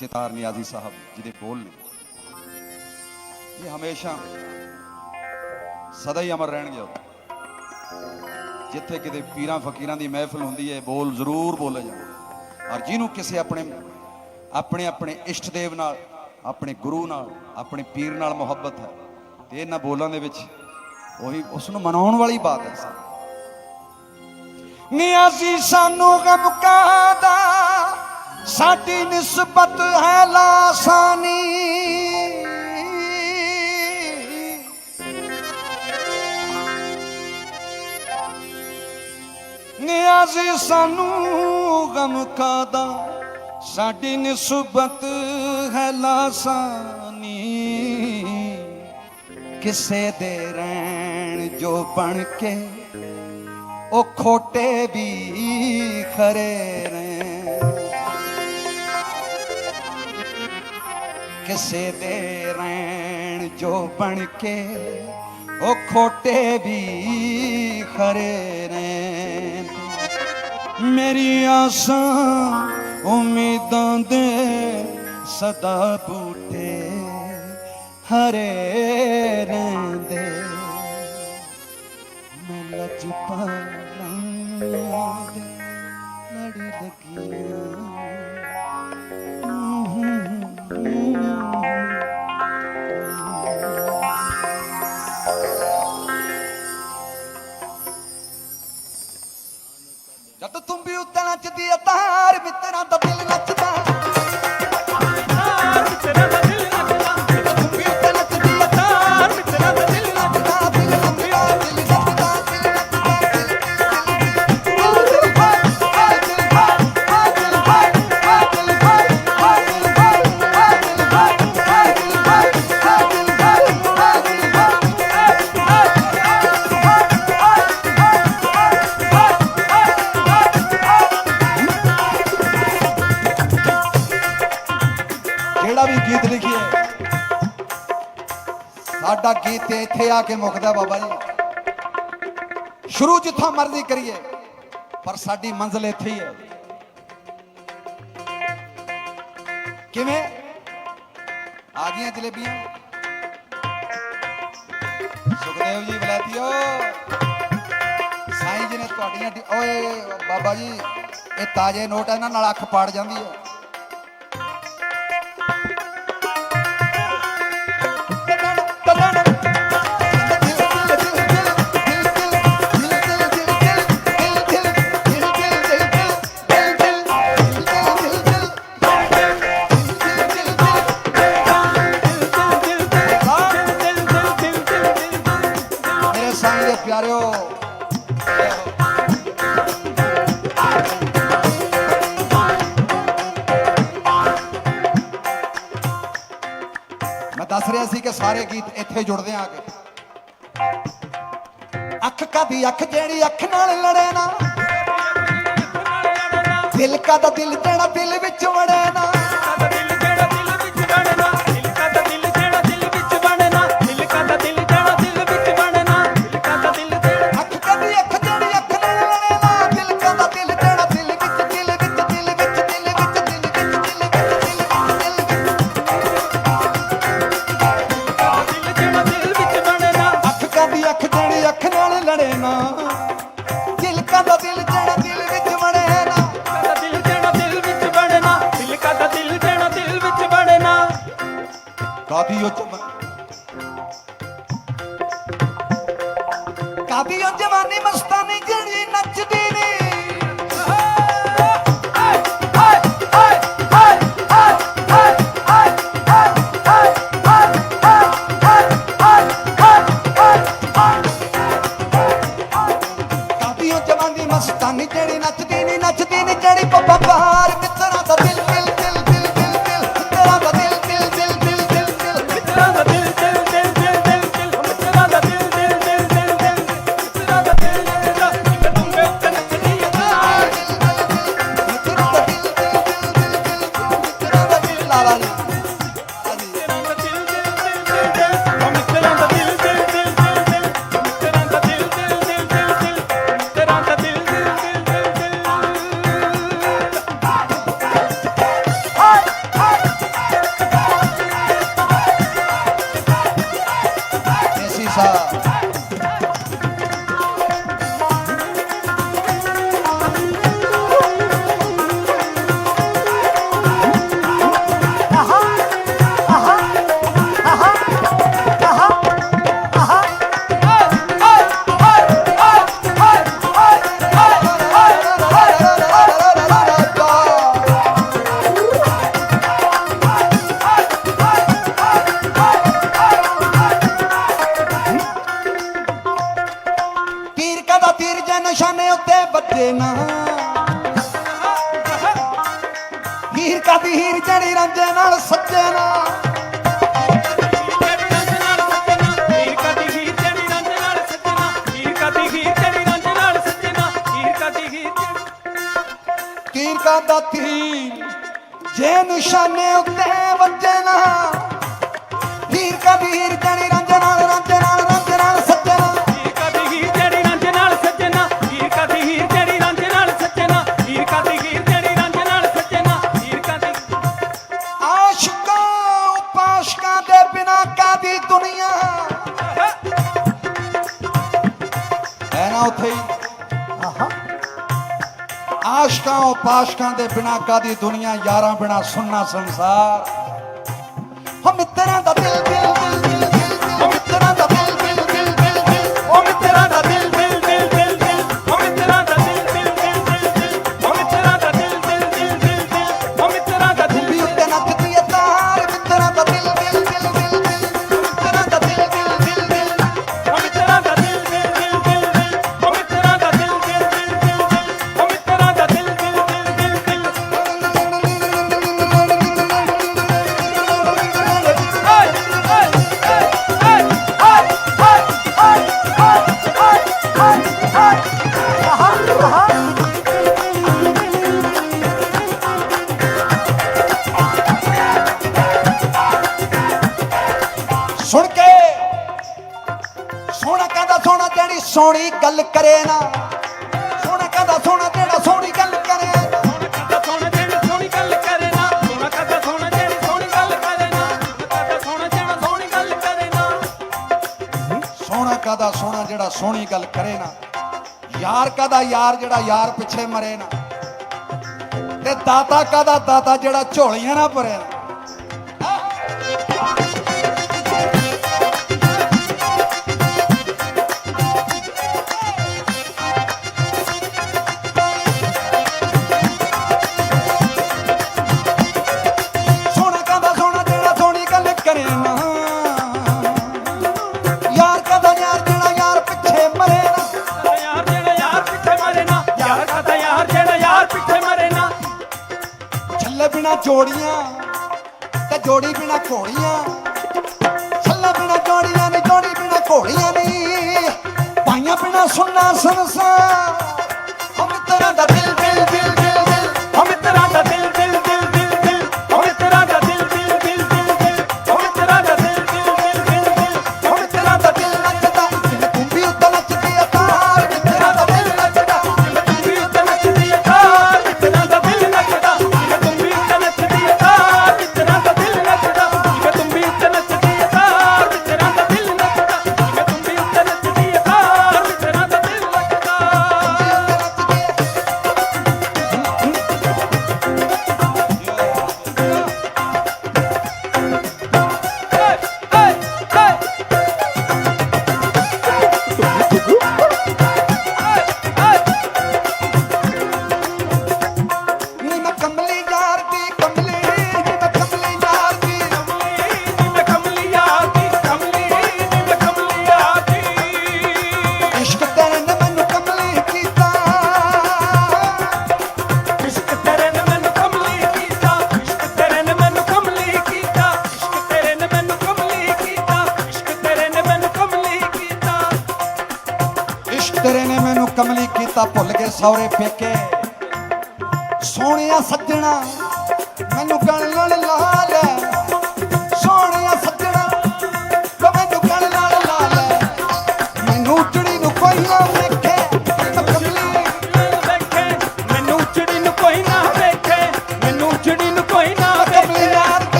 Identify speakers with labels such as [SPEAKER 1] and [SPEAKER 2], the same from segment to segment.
[SPEAKER 1] ਸਿਤਾਰ ਨਿਆਜ਼ੀ ਸਾਹਿਬ ਜਿਹਦੇ ਬੋਲ ਨੇ ਇਹ ਹਮੇਸ਼ਾ ਸਦਾ ਹੀ ਅਮਰ ਰਹਿਣਗੇ ਜਿੱਥੇ ਕਿਤੇ ਪੀਰਾਂ ਫਕੀਰਾਂ ਦੀ ਮਹਿਫਿਲ ਹੁੰਦੀ ਹੈ ਬੋਲ ਜ਼ਰੂਰ ਬੋਲੇ ਜਾਂਦੇ ਔਰ ਜਿਹਨੂੰ ਕਿਸੇ ਆਪਣੇ ਆਪਣੇ ਆਪਣੇ ਇਸ਼ਟ ਦੇਵ ਨਾਲ ਆਪਣੇ ਗੁਰੂ ਨਾਲ ਆਪਣੇ ਪੀਰ ਨਾਲ ਮੁਹੱਬਤ ਹੈ ਤੇ ਇਹਨਾਂ ਬੋਲਾਂ ਦੇ ਵਿੱਚ ਉਹੀ ਉਸ ਨੂੰ ਮਨਾਉਣ ਵਾਲੀ ਬਾਤ ਹੈ
[SPEAKER 2] ਨਿਆਜ਼ੀ ਸਾਨੂੰ ਗਮ ਕਾਦਾ ਸਾਡੀ ਨਿਸਬਤ ਹੈ ਲਾਸਾਨੀ। ਨਿਆਜ਼ੀ ਸਾਨੂੰ ਗਮ ਕਾਦਾ ਸਾਡੀ ਨਿਸਬਤ ਹੈ ਲਾਸਾਨੀ। ਕਿਸੇ ਦੇ ਰਹਿਣ ਜੋ ਬਣ ਕੇ, ਉਹ ਖੋਟੇ ਵੀ ਖਰੇ। ਕਿਸੇ ਦੇ ਰਹਿਣ ਜੋ ਬਣ ਕੇ ਉਹ ਖੋਟੇ ਵੀ ਖਰੇ ਨੇ। ਮੇਰੀ ਆਸਾਂ ਉਮੀਦਾਂ ਦੇ ਸਦਾ ਬੂਟੇ ਹਰੇ ਰਹਿੰਦੇ। ਮੈਂ ਲੱਜ ਪਾਲਾਂ ਦੇ ਲੜੀ ਲੱਗੀਆਂ ਜਦ ਤੂੰ ਵੀ ਉੱਤੇ ਨੱਚਦੀ ਆ ਤਾਰ ਮਿੱਤਰਾਂ ਦਾ ਦਿਲ ਨੱਚਦਾ। ਜਿਹੜਾ ਵੀ ਗੀਤ ਲਿਖੀਏ ਸਾਡਾ ਗੀਤ ਇੱਥੇ ਆ ਕੇ ਮੁੱਕਦਾ ਬਾਬਾ ਜੀ। ਸ਼ੁਰੂ ਜਿੱਥੋਂ ਮਰਜ਼ੀ ਕਰੀਏ, ਪਰ ਸਾਡੀ ਮੰਜ਼ਿਲ ਇੱਥੇ ਹੀ ਹੈ। ਕਿਵੇਂ? ਆ ਗਈਆਂ ਜਲੇਬੀਆਂ। ਸੁਖਦੇਵ ਜੀ, ਬਲੈਤੀਓ। ਸਾਈਂ ਜੀ ਨੇ ਤੁਹਾਡੀਆਂ ਡੀ- ਓਏ ਬਾਬਾ ਜੀ, ਇਹ ਤਾਜ਼ੇ ਨੋਟ ਇਹਨਾਂ ਨਾਲ ਅੱਖ ਪਾੜ ਜਾਂਦੀ ਹੈ। ਇੱਥੇ ਜੁੜਦੇ ਆ ਕੇ। ਅੱਖ ਕਦੀ, ਅੱਖ ਜਿਹੜੀ ਅੱਖ ਨਾਲ ਲੜੇ ਨਾ। ਦਿਲ ਕਾਦਾ ਦਿਲ ਜਿਹੜਾ ਦਿਲ ਵਿੱਚ ਵੜੇ ਨਾ। ਕਾਦੀ ਉਹ ਜਵਾਨ सा ਬੱਦੇ ਨਾ। ਹੀਰ ਕਾ ਦੀ ਹੀਰ ਜੜੀ ਰਾਂਝੇ ਨਾਲ ਸੱਜੇ ਨਾ। ਦਾ ਤੀਰ ਜੇ ਨਿਸ਼ਾਨੇ ਉੱਤੇ ਵੱਜੇ ਨਾ। ਹੀਰ ਕਬੀਰ ਦੁਨੀਆ। ਉੱਥੇ ਆਸ਼ਕਾਂ ਉਹ ਪਾਸ਼ਕਾਂ ਦੇ ਬਿਨਾ ਕਾਦੀ ਦੁਨੀਆ ਯਾਰਾਂ ਬਿਨਾ ਸੁਣਨਾ ਸੰਸਾਰ। ਸੋਹਣੀ ਗੱਲ ਕਰੇ ਨਾ। ਸੋਹਣਾ ਕਹਿੰਦਾ ਸੋਹਣਾ ਜਿਹੜਾ ਸੋਹਣੀ ਗੱਲ ਕਰੇ
[SPEAKER 3] ਸੋਹਣਾ
[SPEAKER 2] ਕਾਦਾ ਸੋਹਣਾ ਜਿਹੜਾ ਸੋਹਣੀ ਗੱਲ ਕਰੇ ਨਾ। ਯਾਰ ਕਾਦਾ ਯਾਰ ਜਿਹੜਾ ਯਾਰ ਪਿੱਛੇ ਮਰੇ ਨਾ। ਤੇ ਦਾਤਾ ਕਾਦਾ ਦਾਤਾ ਜਿਹੜਾ ਝੋਲੀਆਂ ਨਾ ਭਰੇ ਨਾ। ਜੋੜੀਆਂ ਤੇ ਜੋੜੀ ਬਿਨਾ ਖੋਣੀ ਭੁੱਲ ਗਏ ਸੌਰੇ ਪੇਕੇ। ਸੋਹਣਿਆ ਸੱਜਣਾ ਮੈਨੂੰ ਗਲ ਨਾਲ ਲਾ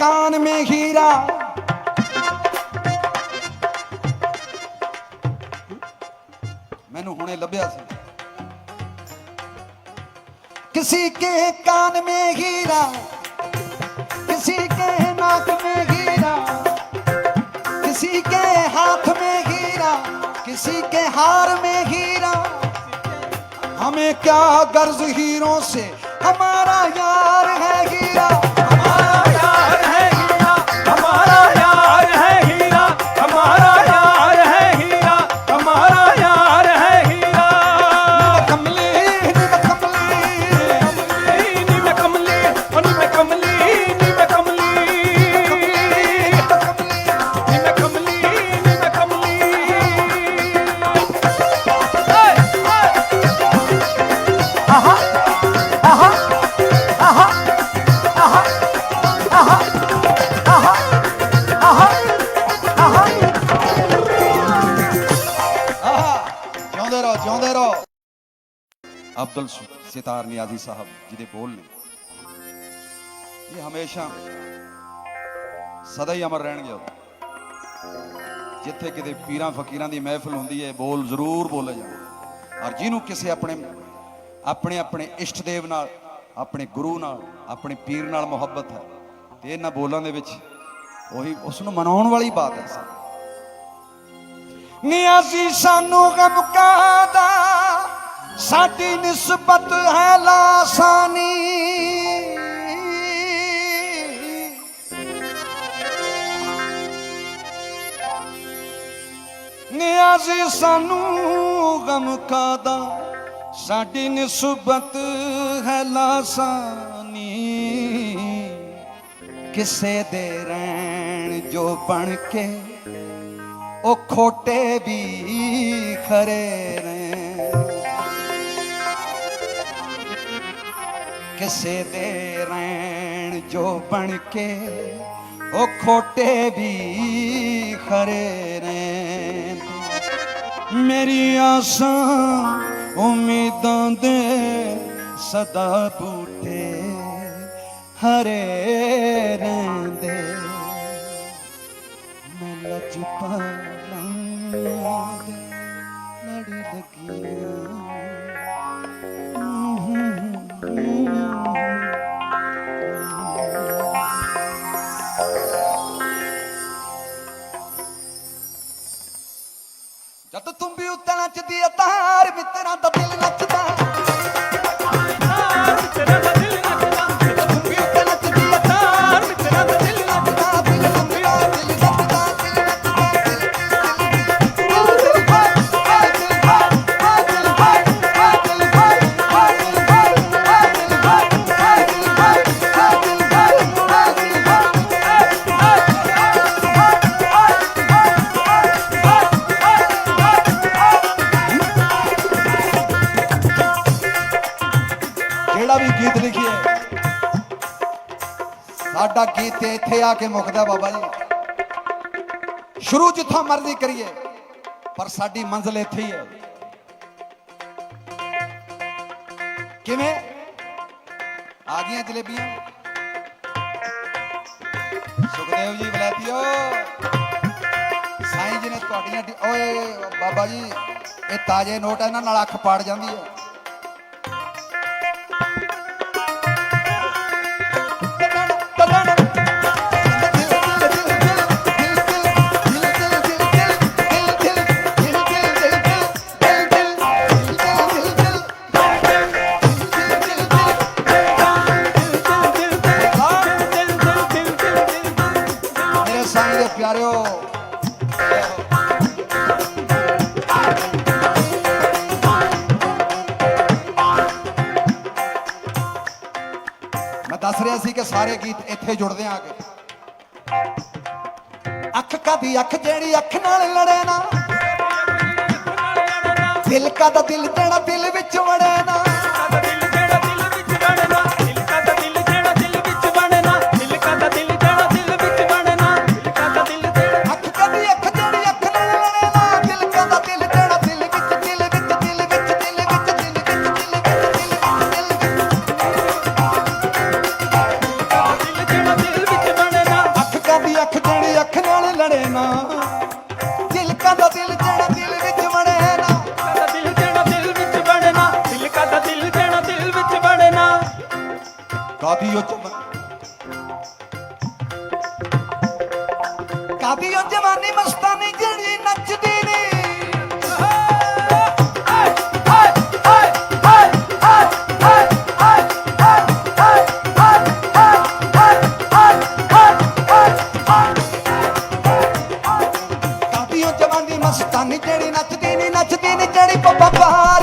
[SPEAKER 2] कान में हीरा ਮੈਨੂੰ ਹੁਣੇ ਲੱਭਿਆ ਸੀ किसी के कान में हीरा किसी के नाक में हीरा किसी के हाथ में हीरा किसी के हार में हीरा हमें क्या गर्ज हीरों से हमारा यार
[SPEAKER 1] ਅਬਦੁਲ ਸਿਤਾਰ ਨਿਆਜ਼ੀ ਸਾਹਿਬ ਜਿਹਦੇ ਬੋਲ ਨੇ। ਇਹ ਹਮੇਸ਼ਾ ਸਦਾ ਹੀ ਅਮਰ ਰਹਿਣਗੇ ਜਿੱਥੇ ਕਿਤੇ ਪੀਰਾਂ ਫਕੀਰਾਂ ਦੀ ਮਹਿਫਲ ਹੁੰਦੀ ਹੈ ਬੋਲ ਜ਼ਰੂਰ ਬੋਲੇ ਜਾਂਦੇ ਔਰ ਜਿਹਨੂੰ ਕਿਸੇ ਆਪਣੇ ਆਪਣੇ ਆਪਣੇ ਇਸ਼ਟ ਦੇਵ ਨਾਲ, ਆਪਣੇ ਗੁਰੂ ਨਾਲ, ਆਪਣੇ ਪੀਰ ਨਾਲ ਮੁਹੱਬਤ ਹੈ, ਤੇ ਇਹਨਾਂ ਬੋਲਾਂ ਦੇ ਵਿੱਚ ਉਹੀ ਉਸ ਨੂੰ ਮਨਾਉਣ ਵਾਲੀ ਬਾਤ ਹੈ
[SPEAKER 2] ਨਿਆਜ਼ੀ ਸਾਨੂੰ ਗਮ ਕਾਦਾ ਸਾਡੀ ਨਿਸਬਤ ਹੈ ਲਾਸਾਨੀ। ਨਿਆਜ਼ੀ ਸਾਨੂੰ ਗਮ ਕਾਦਾ ਸਾਡੀ ਨਿਸਬਤ ਹੈ ਲਾਸਾਨੀ। ਕਿਸੇ ਦੇ ਰਹਿਣ ਜੋ ਬਣ ਕੇ, ਉਹ ਖੋਟੇ ਵੀ ਖਰੇ ਨੇ ਕਿਸੇ ਦੇ ਰਹਿਣ ਜੋ ਬਣ ਕੇ ਉਹ ਖੋਟੇ ਵੀ ਖਰੇ ਨੇ ਮੇਰੀ ਆਸਾਂ ਉਮੀਦਾਂ ਦੇ ਸਦਾ ਬੂਟੇ ਹਰੇ ਰਹਿੰਦੇ ਸਾਡਾ ਗੀਤ ਇੱਥੇ ਆ ਕੇ ਮੁੱਕਦਾ ਬਾਬਾ ਜੀ। ਸ਼ੁਰੂ ਜਿੱਥੋਂ ਮਰਜ਼ੀ ਕਰੀਏ, ਪਰ ਸਾਡੀ ਮੰਜ਼ਿਲ ਇੱਥੇ ਹੀ ਹੈ। ਕਿਵੇਂ? ਆ ਗਈਆਂ ਜਲੇਬੀਆਂ। ਸੁਖਦੇਵ ਜੀ ਬਲੈਤੀਓ ਸਾਈਂ ਜੀ ਨੇ ਤੁਹਾਡੀਆਂ ਡੀ- ਓਏ ਬਾਬਾ ਜੀ, ਇਹ ਤਾਜ਼ੇ ਨੋਟ ਇਹਨਾਂ ਨਾਲ ਅੱਖ ਪਾੜ ਜਾਂਦੀ ਹੈ। ਦੱਸ ਰਿਹਾ ਸੀ ਕਿ ਸਾਰੇ ਗੀਤ ਇੱਥੇ ਜੁੜਦੇ ਆ ਕੇ ਅੱਖ ਕਾਦੀ, ਅੱਖ ਜਿਹੜੀ ਅੱਖ ਨਾਲ ਲੜੇ ਨਾ। ਦਿਲ ਕਾ ਦਾ ਦਿਲ ਜਿਹੜਾ ਦਿਲ ਵਿੱਚ ਵੜੇ ਨਾ। ਨਾ। ਦਿਲ ਕਾ ਦਾ ਦਿਲ ਜਿਹੜਾ ਦਿਲ ਵਿੱਚ ਵੜੇ ਨਾ।
[SPEAKER 3] ਕਾ ਦਿਲ ਜਿਹੜਾ ਦਿਲ ਵਿੱਚ ਬਣਨਾ ਦਿਲ ਕਾ ਦਾ ਦਿਲ ਜਿਹੜਾ ਦਿਲ ਵਿੱਚ ਬਣਨਾ
[SPEAKER 1] ਕਾਦੀ ਉਹ
[SPEAKER 2] ਨੱਚਦੀ ਨੀ
[SPEAKER 3] ਨੱਚਦੀ
[SPEAKER 2] ਨੀ
[SPEAKER 3] ਜਿਹੜੀ ਬੱਬਾ
[SPEAKER 2] ਬਾਹਰ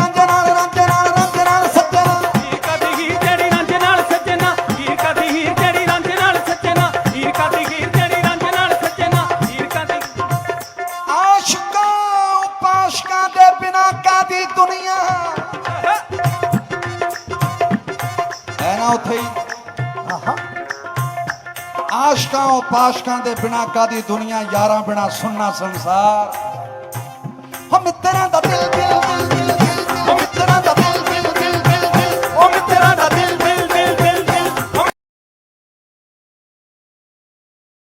[SPEAKER 2] ਪਾਸ਼ਕਾਂ ਦੇ ਬਿਨਾ ਕਾਦੀ ਦੁਨੀਆ ਯਾਰਾਂ ਬਿਨਾ ਸੁਣਨਾ ਸੰਸਾਰ।